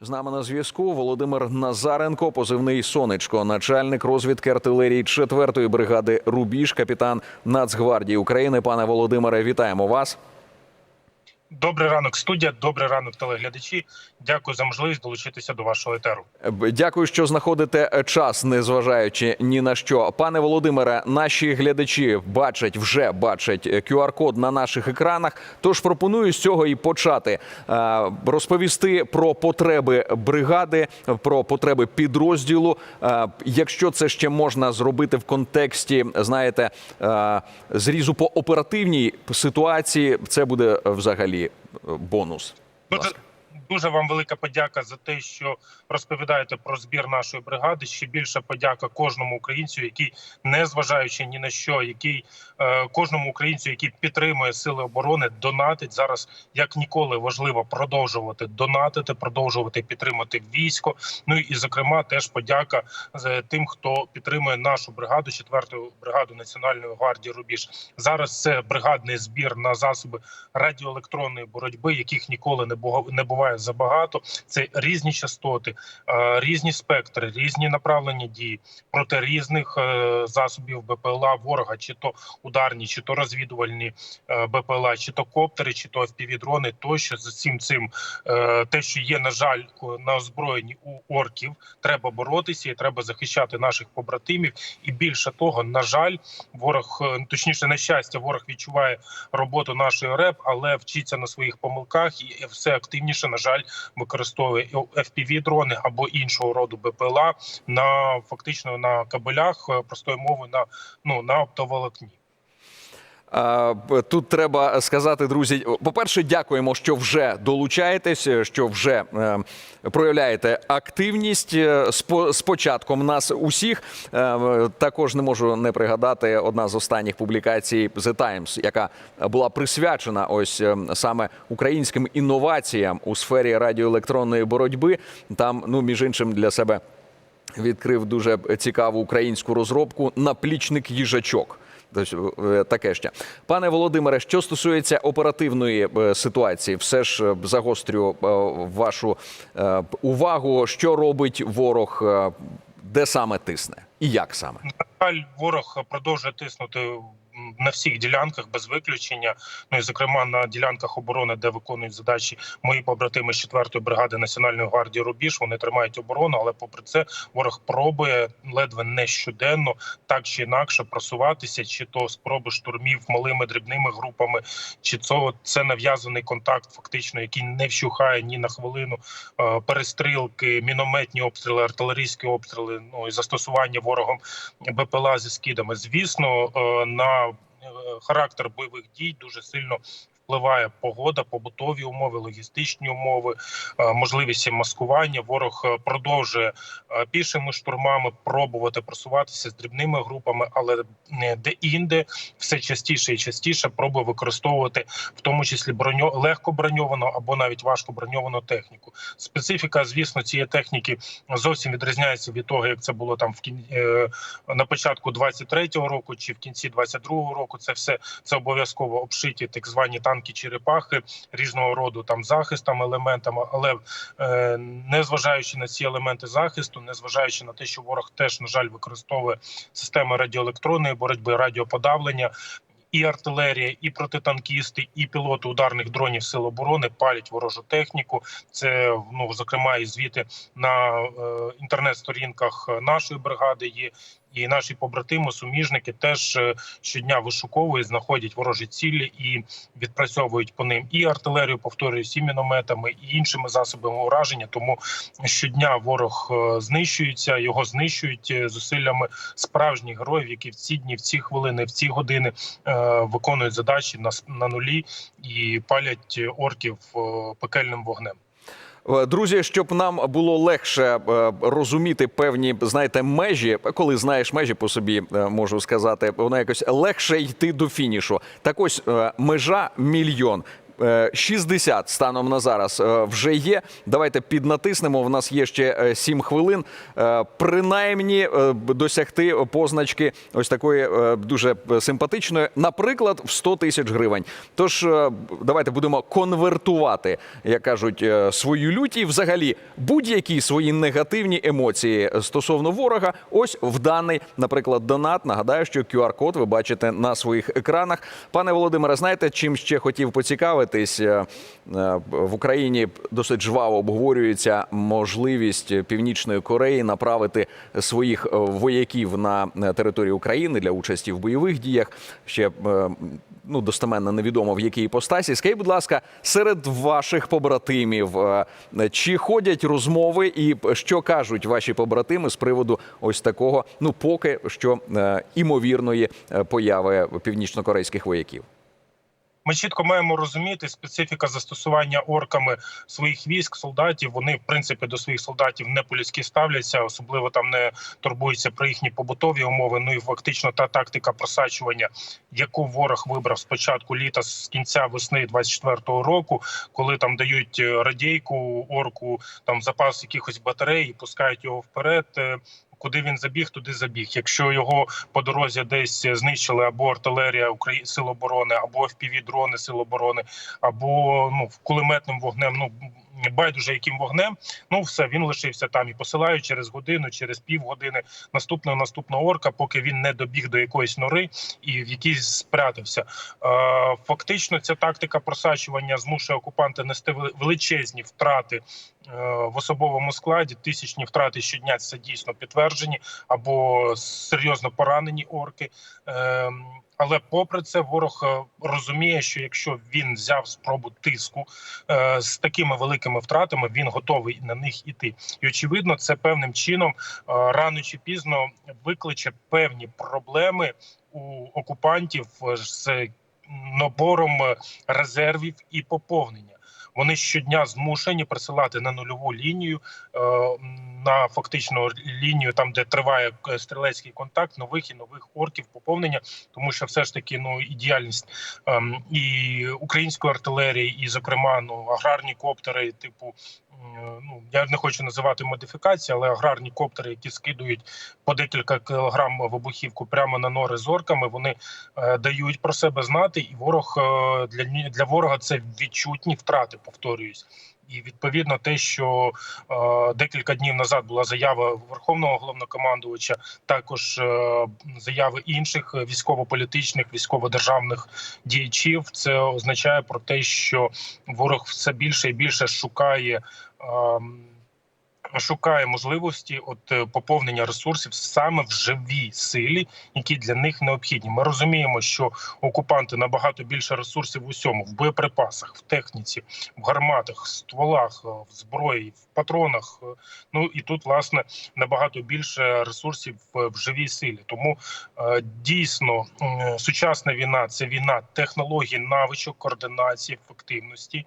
З нами на зв'язку Володимир Назаренко, позивний сонечко, начальник розвідки артилерії 4-ї бригади Рубіж, капітан Нацгвардії України. Пане Володимире, вітаємо вас. Добрий ранок, студія. Добрий ранок, телеглядачі. Дякую за можливість долучитися до вашого етеру. Дякую, що знаходите час, незважаючи ні на що. Пане Володимире, наші глядачі бачать вже бачать QR-код на наших екранах. Тож пропоную з цього і почати Е, розповісти про потреби бригади, про потреби підрозділу. Е, Якщо це ще можна зробити в контексті, знаєте, е, зрізу по оперативній ситуації, це буде взагалі бонус. Будь ласка. Дуже вам велика подяка за те, що розповідаєте про збір нашої бригади. Ще більша подяка кожному українцю, який, не зважаючи ні на що, який е, кожному українцю, який підтримує сили оборони, донатить зараз як ніколи важливо продовжувати донатити, продовжувати підтримати військо. Ну і зокрема, теж подяка за тим, хто підтримує нашу бригаду, 4-ту бригаду Національної гвардії Рубіж. Зараз це бригадний збір на засоби радіоелектронної боротьби, яких ніколи не бува- не буває забагато. Це різні частоти, е, різні спектри, різні направлення дії проти різних е, засобів БПЛА ворога, чи то ударні, чи то розвідувальні е, БПЛА, чи то коптери, чи то FPV-дрони, тощо з цим цим те, що є на жаль на озброєнні у орків, треба боротися і треба захищати наших побратимів. І більше того, на жаль, ворог точніше, на щастя, ворог відчуває роботу нашої РЕП, але вчиться на своїх помилках і все активніше, на жаль, використовує fpv дрони або іншого роду БПЛА на фактично на кабелях е, простою мовою на ну на оптоволокні. Тут треба сказати, друзі. По-перше, дякуємо, що вже долучаєтесь, що вже е, проявляєте активність е, з початком нас усіх. Е, Також не можу не пригадати одна з останніх публікацій The Times, яка була присвячена ось саме українським інноваціям у сфері радіоелектронної боротьби. Там, ну між іншим, для себе відкрив дуже цікаву українську розробку наплічник їжачок. Тобто, е, таке ще. Пане Володимире, що стосується оперативної е, ситуації, все ж е, загострю вашу увагу, що робить ворог, де саме тисне і як саме? На жаль, ворог продовжує тиснути на всіх ділянках без виключення. Ну і зокрема на ділянках оборони, де виконують задачі мої побратими з 4-ї бригади Національної гвардії Рубіж. Вони тримають оборону, але попри це ворог пробує ледве не щоденно так чи інакше просуватися, чи то спроби штурмів малими дрібними групами, чи то це нав'язаний контакт, фактично, який не вщухає ні на хвилину. Е, Перестрілки, мінометні обстріли, артилерійські обстріли, ну і застосування ворогом БПЛА зі скидами. Звісно, е, на характер бойових дій дуже сильно. Впливає погода, побутові умови, логістичні умови, е, можливість маскування. Ворог е, продовжує е, пішими штурмами пробувати просуватися з дрібними групами, але де інде все частіше і частіше пробує використовувати в тому числі броньо легко броньовану або навіть важко броньовану техніку. Специфіка, звісно, цієї техніки зовсім відрізняється від того, як це було там в кін... на початку 23-го року чи в кінці 22-го року. Це все це обов'язково обшиті так звані танки черепахи різного роду там захистом, елементами, але е, незважаючи на ці елементи захисту, незважаючи на те, що ворог теж на жаль використовує системи радіоелектронної боротьби, радіоподавлення. І артилерія, і протитанкісти, і пілоти ударних дронів сил оборони палять ворожу техніку. Це ну зокрема і звіти на е, інтернет-сторінках нашої бригади є. І наші побратими, суміжники теж е, щодня вишуковують, знаходять ворожі цілі і відпрацьовують по ним і артилерію, повторюю, і мінометами, і іншими засобами ураження. Тому щодня ворог е, знищується, його знищують е, зусиллями справжніх героїв, які в ці дні, в ці хвилини, в ці години виконують задачі на, на нулі і палять орків пекельним вогнем. Е, Друзі, щоб нам було легше е, розуміти певні, знаєте, межі, коли знаєш межі по собі, е, можу сказати, воно якось легше йти до фінішу. Так ось межа мільйон. Е, 60 станом на зараз е, вже є. Давайте піднатиснемо. У нас є ще 7 хвилин. Е, Принаймні е, досягти позначки ось такої е, дуже симпатичної, наприклад, в 100 тисяч гривень. Тож е, давайте будемо конвертувати, як кажуть, е, свою лють і взагалі будь-які свої негативні емоції стосовно ворога. Ось в даний, наприклад, донат. Нагадаю, що QR-код ви бачите на своїх екранах. Пане Володимире, знаєте, чим ще хотів поцікавитись? Е, е, В Україні досить жваво обговорюється можливість Північної Кореї направити своїх е, вояків на е, територію України для участі в бойових діях. Ще ну достеменно невідомо в якій іпостасі. Скажіть, будь ласка, серед ваших побратимів чи ходять розмови, і що кажуть ваші побратими з приводу ось такого, ну поки що імовірної появи північнокорейських вояків? Ми чітко маємо розуміти специфіка застосування орками своїх військ, солдатів. Вони в принципі до своїх солдатів не по-людськи ставляться, особливо там не турбуються про їхні побутові умови. Ну і фактично та тактика просачування, яку ворог вибрав з початку літа з кінця весни 24-го року, коли там дають е, радійку орку, там запас якихось батарей, і пускають його вперед. Куди він забіг, туди забіг. Якщо його по дорозі десь знищили або артилерія Украї... Сил оборони, або fpv дрони Сил оборони, або ну кулеметним вогнем. Ну байдуже яким вогнем. Ну все він лишився там і посилають через годину, через півгодини наступного наступного орка, поки він не добіг до якоїсь нори і в якійсь спрятався. Е, фактично, ця тактика просачування змушує окупанта нести вели- величезні втрати в особовому складі. Тисячні втрати щодня це дійсно підтверджені або серйозно поранені орки. Е, але попри це, ворог е, розуміє, що якщо він взяв спробу тиску е, з такими великими втратами, він готовий на них іти. І очевидно, це певним чином е, рано чи пізно викличе певні проблеми у окупантів е, з набором е, резервів і поповнення. Вони щодня змушені присилати на нульову лінію е, на фактично лінію, там де триває е, стрілецький контакт, нових і нових орків поповнення, тому що все ж таки ну і діяльність ем, і української артилерії, і зокрема ну аграрні коптери, типу. Ну я не хочу називати модифікації, але аграрні коптери, які скидують по декілька кілограм вибухівку прямо на нори з орками, вони е, дають про себе знати, і ворог е, для для ворога це відчутні втрати. Повторююсь. І відповідно те, що е, декілька днів назад була заява верховного головнокомандувача, також е, заяви інших військово-політичних, військово-державних діячів, це означає про те, що ворог все більше і більше шукає. Шукає можливості от е, поповнення ресурсів саме в живій силі, які для них необхідні. Ми розуміємо, що окупанти набагато більше ресурсів в усьому в боєприпасах, в техніці, в гарматах, стволах, е, в зброї, в патронах. е, Ну і тут власне набагато більше ресурсів в, живій силі. Тому дійсно сучасна війна це війна технологій, навичок, координації, ефективності.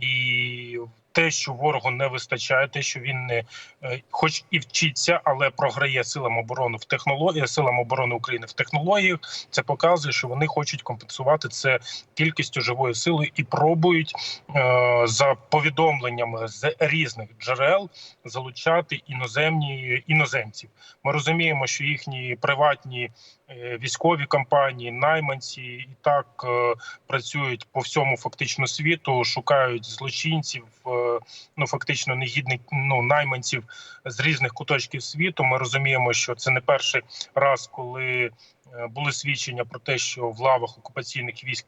І те, що ворогу не вистачає, те, що він не е, хоч і вчиться, але програє силам оборони в технології, силам оборони України в технологіях, це показує, що вони хочуть компенсувати це кількістю живої сили і пробують е, за повідомленнями з різних джерел залучати іноземні іноземців. Ми розуміємо, що їхні приватні е, військові компанії, найманці і так е, працюють по всьому фактично світу, шукають злочинців, е, ну фактично негідних ну найманців з різних куточків світу. Ми розуміємо, що це не перший раз, коли е, були свідчення про те, що в лавах окупаційних військ.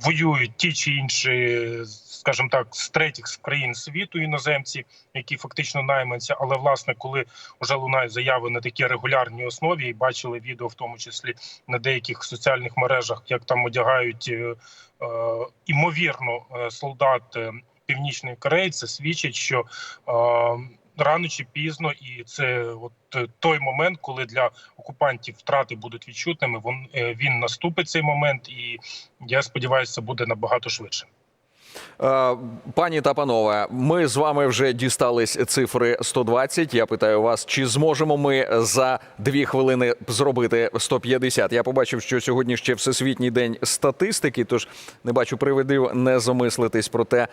Воюють ті чи інші, скажімо так, з третіх країн світу іноземці, які фактично найманці. Але власне, коли вже лунають заяви на такій регулярній основі, і бачили відео, в тому числі на деяких соціальних мережах, як там одягають е, е, імовірно е, солдат е, Північної Кореї, це свідчить, що е, рано чи пізно, і це от е, той момент, коли для окупантів втрати будуть відчутними. Вон е, він наступить цей момент, і я сподіваюся, це буде набагато швидше. Е, Пані та панове, ми з вами вже дістались цифри 120. Я питаю вас, чи зможемо ми за дві хвилини зробити 150? Я побачив, що сьогодні ще всесвітній день статистики, тож не бачу приводів не замислитись про те,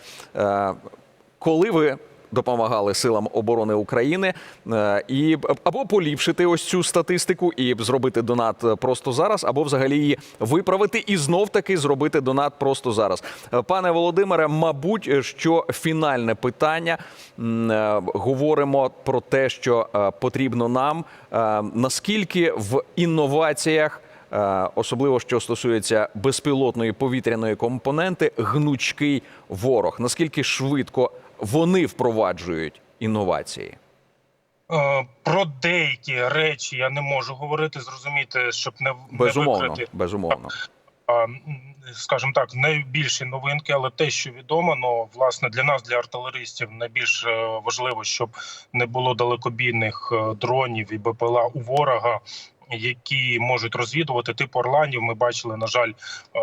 коли ви. Допомагали силам оборони України е, і або поліпшити ось цю статистику і зробити донат просто зараз, або взагалі її виправити і знов таки зробити донат просто зараз. Е, Пане Володимире, мабуть, що фінальне питання е, говоримо про те, що е, потрібно нам е, наскільки в інноваціях. Е, Особливо що стосується безпілотної повітряної компоненти, гнучкий ворог. Наскільки швидко вони впроваджують інновації? Е, Про деякі речі я не можу говорити, зрозуміти, щоб не, не Безумовно, викрити, безумовно. скажімо так, найбільші новинки, але те, що відомо, ну власне для нас, для артилеристів, найбільш е, важливо, щоб не було далекобійних е, дронів і БПЛА у ворога. Які можуть розвідувати типу орланів. Ми бачили, на жаль, е,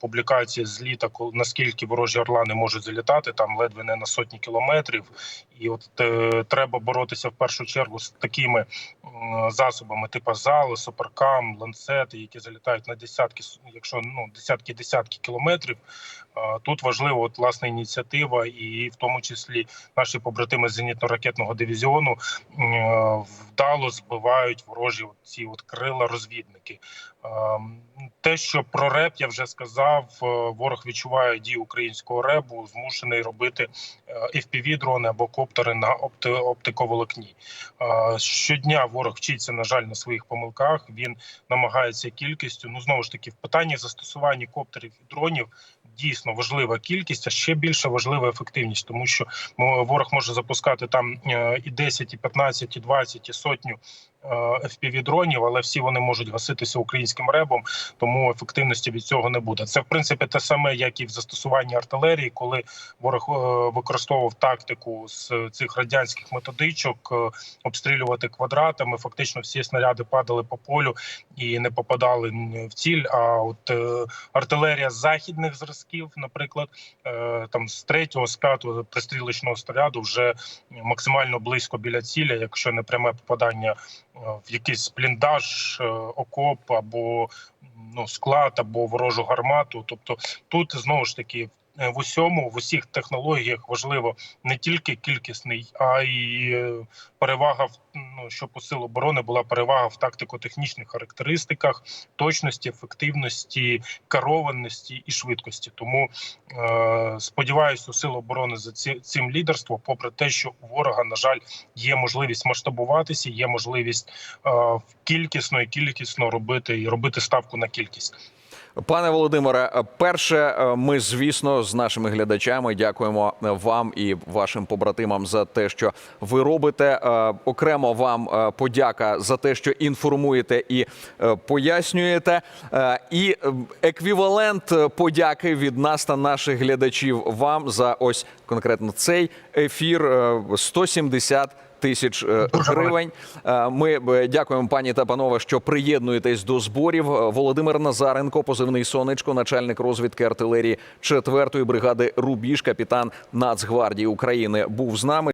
публікації з літа, наскільки ворожі орлани можуть залітати там ледве не на сотні кілометрів, і от е, треба боротися в першу чергу з такими засобами, типу зали, суперкам, ланцети, які залітають на десятки, якщо ну десятки десятки кілометрів. Тут важлива от власна ініціатива, і в тому числі наші побратими з зенітно-ракетного дивізіону е, вдало збивають ворожі от ці от крила розвідники. Ем, Те, що про реп я вже сказав, е, ворог відчуває дію українського ребу, змушений робити е, fpv дрони або коптери на опти, оптиковолокні. Е, Щодня ворог вчиться, на жаль, на своїх помилках. Він намагається кількістю. Ну знову ж таки, в питанні застосування коптерів і дронів дійсно важлива кількість, а ще більше важлива ефективність, тому що ворог може запускати там і 10, і 15, і 20, і сотню е, fpv дронів, але всі вони можуть гаситися українським ребом, тому ефективності від цього не буде. Це в принципі те саме, як і в застосуванні артилерії, коли ворог е, використовував тактику з цих радянських методичок е, обстрілювати квадратами. Фактично всі снаряди падали по полю і не попадали в ціль. А от артилерія західних зразків, наприклад, там з третього, з п'ятого пристрілочного снаряду вже максимально близько біля ціля, якщо не пряме попадання в якийсь бліндаж, е, окоп або ну склад, або ворожу гармату. Тобто тут знову ж таки. Е, В усьому, в усіх технологіях важливо не тільки кількісний, а й е, перевага в ну, щоб у сил оборони була перевага в тактико-технічних характеристиках, точності, ефективності, керованості і швидкості. Тому е, сподіваюся, у сил оборони за ці, цим лідерство, попри те, що у ворога, на жаль, є можливість масштабуватися, є можливість е, кількісно і кількісно робити і робити ставку на кількість. Пане Володимире, перше, е, ми звісно з нашими глядачами дякуємо вам і вашим побратимам за те, що ви робите. Е, Окремо вам е, подяка за те, що інформуєте і пояснюєте. І еквівалент подяки від нас та наших глядачів вам за ось конкретно цей ефір е, 170 тисяч е, гривень. Е, Ми е, дякуємо пані та панове, що приєднуєтесь до зборів. Володимир Назаренко, позивний сонечко, начальник розвідки артилерії 4-ї бригади Рубіж, капітан Нацгвардії України, був з нами.